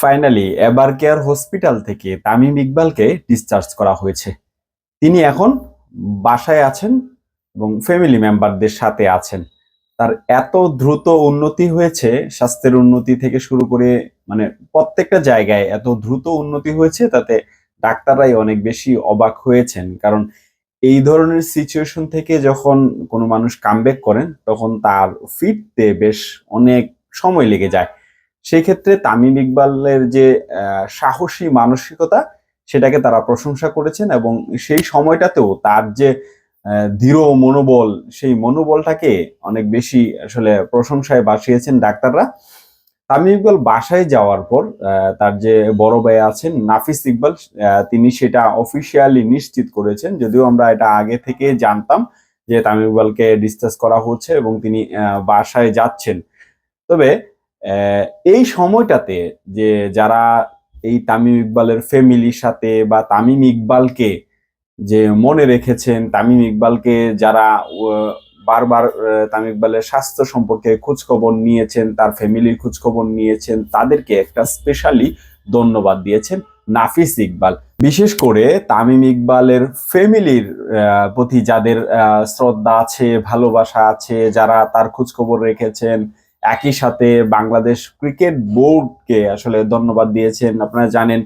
Finally এবার care hospital থেকে Tamim ইকবালকে discharge করা হয়েছে। তিনি এখন বাসায় আছেন এবং ফ্যামিলি মেম্বারদের সাথে আছেন। তার এত দ্রুত উন্নতি হয়েছে, স্বাস্থ্যের উন্নতি থেকে শুরু করে মানে প্রত্যেকটা জায়গায় এত দ্রুত উন্নতি হয়েছে, তাতে ডাক্তাররাই অনেক বেশি অবাক হয়েছেন। কারণ এই ধরনের সিচুয়েশন থেকে যখন কোনো মানুষ কামব্যাক করেন, তখন তার ফিরতে বেশ অনেক সময় লেগে যায়। সেই ক্ষেত্রে তামিম ইকবালের যে সাহসী মানসিকতা, সেটাকে তারা প্রশংসা করেছেন এবং সেই সময়টাতেও তার যে দৃঢ় মনোবল, সেই মনোবলটাকে অনেক বেশি আসলে প্রশংসায় বাসিয়েছেন ডাক্তাররা। তামিম ইকবাল বাসায় যাওয়ার পর তার যে বড় ভাই আছেন নাফিস ইকবাল তিনি সেটা অফিসিয়ালি নিশ্চিত করেছেন। যদিও আমরা এটা আগে থেকে জানতাম যে তামিম ইকবালকে ডিসকাস করা হচ্ছে এবং তিনি বাসায় যাচ্ছেন। তবে এই সময়টাতে যে যারা এই তামিম ইকবালের ফ্যামিলির সাথে বা তামিম ইকবালকে যে মনে রেখেছেন, তামিম ইকবালকে যারা বারবার তামিম ইকবালের স্বাস্থ্য সম্পর্কে খোঁজখবর নিয়েছেন, তার ফ্যামিলির খোঁজখবর নিয়েছেন, তাদেরকে একটা স্পেশালি ধন্যবাদ দিয়েছেন নাফিস ইকবাল। বিশেষ করে তামিম ইকবালের ফ্যামিলির প্রতি যাদের শ্রদ্ধা আছে, ভালোবাসা আছে, যারা তার খোঁজখবর রেখেছেন একই সাথে বাংলাদেশ ক্রিকেট বোর্ডকে আসলে ধন্যবাদ দিয়েছেন। আপনারা জানেন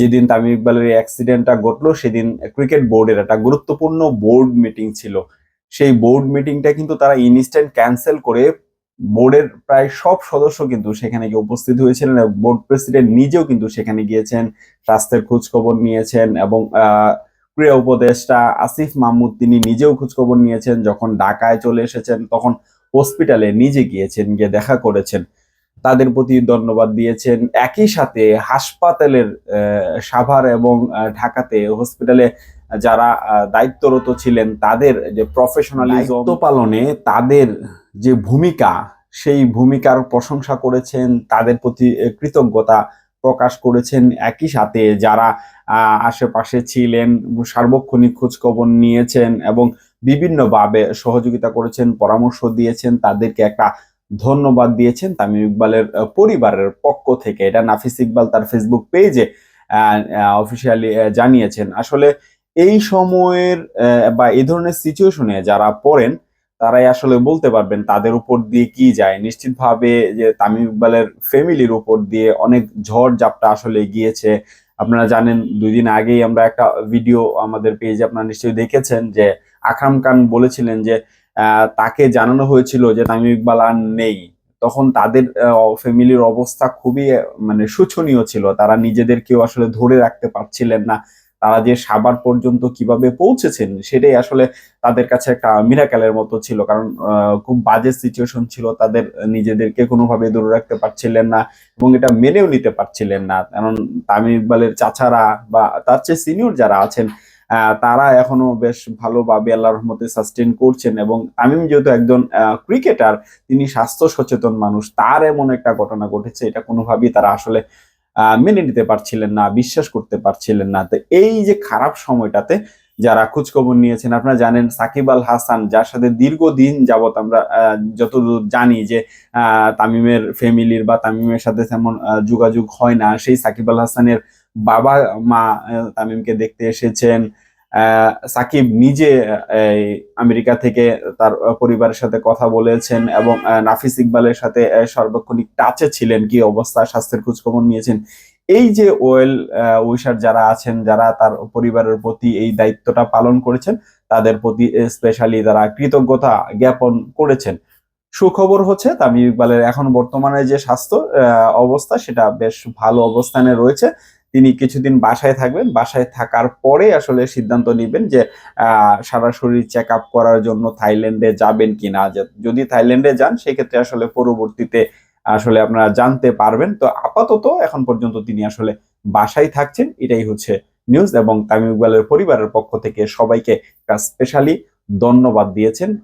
যেদিন তামিম ইকবালের অ্যাক্সিডেন্টটা ঘটলো, সেদিন ক্রিকেট বোর্ডের একটা গুরুত্বপূর্ণ বোর্ড মিটিং ছিল। সেই বোর্ড মিটিংটা কিন্তু তারা ইনস্ট্যান্ট ক্যান্সেল করে বোর্ডের প্রায় সব সদস্য কিন্তু সেখানে গিয়ে উপস্থিত হয়েছিলেন বোর্ড প্রেসিডেন্ট নিজেও কিন্তু সেখানে গিয়েছেন, স্বাস্থ্যের খোঁজখবর নিয়েছেন এবং ক্রীড়া উপদেষ্টা আসিফ মাহমুদ তিনি নিজেও খোঁজখবর নিয়েছেন। যখন ঢাকায় চলে এসেছেন, তখন হসপিটালে নিজে গিয়েছেন, গিয়ে দেখা করেছেন। তাদের প্রতি ধন্যবাদ দিয়েছেন। একই সাথে হাসপাতালের সাভার এবং ঢাকাতে হসপিটালে যারা দায়িত্বরত ছিলেন, তাদের যে প্রফেশনালিজম পালনে তাদের যে ভূমিকা, সেই ভূমিকার প্রশংসা করেছেন, তাদের প্রতি কৃতজ্ঞতা প্রকাশ করেছেন। একই সাথে যারা আশেপাশে ছিলেন, সার্বক্ষণিক খোঁজখবর নিয়েছেন এবং বিভিন্নভাবে সহযোগিতা করেছেন, পরামর্শ দিয়েছেন, তাদেরকে একটা ধন্যবাদ দিয়েছেন তামিম ইকবালের পরিবারের পক্ষ থেকে। এটা নাফিস ইকবাল তার ফেসবুক পেজে অফিসিয়ালি জানিয়েছেন। আসলে এই সময়ের বা এই ধরনের সিচুয়েশনে যারা পড়েন, তারাই আসলে বলতে পারবেন তাদের উপর দিয়ে কি যায়। নিশ্চিতভাবে যে তামিম ইকবালের ফ্যামিলির উপর দিয়ে অনেক ঝড় ঝাপটা আসলে গিয়েছে। আপনারা জানেন, দুই দিন আগেই আমরা একটা ভিডিও আমাদের পেজে আপনারা নিশ্চয়ই দেখেছেন যে আকরাম খান বলেছিলেন যে তাকে জানানো হয়েছিল যে তামিম ইকবাল আর নেই। তখন তাদের ফ্যামিলির অবস্থা খুবই মানে শোচনীয় ছিল। তারা নিজেদেরকেও আসলে ধরে রাখতে পারছিলেন না। তারা যে সাবার পর্যন্ত কীভাবে পৌঁছেছেন, সেটাই আসলে তাদের কাছে একটা মিরাকেলের মতো ছিল। কারণ খুব বাজে সিচুয়েশন ছিল। তাদের নিজেদেরকে কোনোভাবে দূরে রাখতে পারছিলেন না এবং এটা মেনেও নিতে পারছিলেন না। কারণ তামিম ইকবালের চাচারা বা তার চেয়ে সিনিয়র যারা আছেন তারা এখনও বেশ ভালোভাবে আল্লাহর রহমতে সাস্টেন করছেন এবং তামিম যেহেতু একজন ক্রিকেটার তিনি স্বাস্থ্য সচেতন মানুষ, তার এমন একটা ঘটনা ঘটেছে, এটা কোনোভাবেই তারা আসলে মেনে নিতে পারছিলেন না, বিশ্বাস করতে পারছিলেন না। তো এই যে খারাপ সময়টাতে যারা খোঁজখবর নিয়েছেন, আপনারা জানেন সাকিব আল হাসান, যার সাথে দীর্ঘদিন যাবত আমরা যতদূর জানি যে তামিমের ফ্যামিলির বা তামিমের সাথে তেমন যোগাযোগ হয় না, সেই সাকিব আল হাসানের বাবা, মা তামিমকে দেখতে এসেছেন। সাকিব নিজে আমেরিকা থেকে তার পরিবারের সাথে কথা বলেছেন এবং নাফিস ইকবালের সাথে সর্বক্ষণিক টাচে ছিলেন, কি অবস্থা, স্বাস্থ্যের খোঁজখবর নিয়েছেন। এই যে ওয়েল উইশার যারা আছেন, যারা তার পরিবারের প্রতি এই দায়িত্বটা পালন করেছেন, তাদের প্রতি স্পেশালি তারা কৃতজ্ঞতা জ্ঞাপন করেছেন। সুখবর হচ্ছে, তামিম ইকবালের এখন বর্তমানে যে স্বাস্থ্য অবস্থা, সেটা বেশ ভালো অবস্থানে রয়েছে। তিনি কিছুদিন বাসায় থাকবেন। বাসায় থাকার পরে আসলে সিদ্ধান্ত নেবেন যে সারা শরীর চেক আপ করার জন্য থাইল্যান্ডে যাবেন কিনা। যে- যদি থাইল্যান্ডে যান, সেক্ষেত্রে আসলে পরবর্তীতে আসলে আপনারা জানতে পারবেন। তো আপাতত এখন পর্যন্ত তিনি আসলে বাসায় থাকছেন। এটাই হচ্ছে নিউজ এবং তামিম ইকবালের পরিবারের পক্ষ থেকে সবাইকে স্পেশালি ধন্যবাদ দিয়েছেন।